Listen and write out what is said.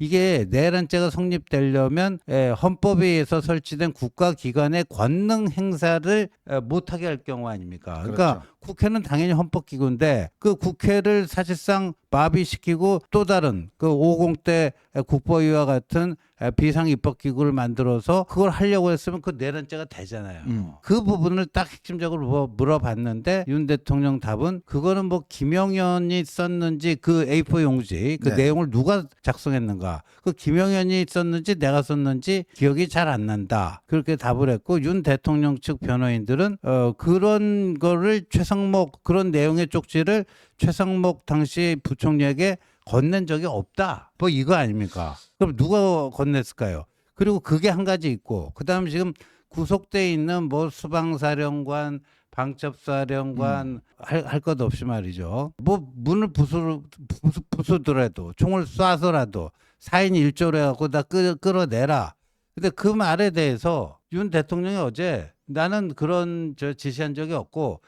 이게 내란죄가 성립되려면 에, 헌법에 의해서 설치된 국가기관의 권능 행사를 에, 못하게 할 경우 아닙니까? 그러니까 그렇죠. 국회는 당연히 헌법기구인데 그 국회를 사실상 마비시키고 또 다른 그 50대 국보위와 같은 비상 입법기구를 만들어서 그걸 하려고 했으면 그 내란죄가 되잖아요. 음. 그 부분을 딱 핵심적으로 뭐 물어봤는데 윤 대통령 답은 그거는 뭐 김영현이 썼는지 그 A4 용지 그 네. 내용을 누가 작성했는가 그 김영현이 썼는지 내가 썼는지 기억이 잘 안 난다 그렇게 답을 했고 윤 대통령 측 변호인들은 어 그런 거를 최 상목 그런 내용의 쪽지를 최상목 당시 부총리에게 건넨 적이 없다 뭐 이거 아닙니까 그럼 누가 건넸을까요 그리고 그게 한 가지 있고 그다음 지금 구속돼 있는 뭐 수방사령관 방첩사령관 할할것 없이 말이죠. 뭐 문을 부수 부수, 부수더라도 총을 쏴서라도 4인 1조로 해갖고 다 끌, 끌어내라. 근데 그 말에 대해서 윤 대통령이 어제 나는 그런 저 지시한 적이 없고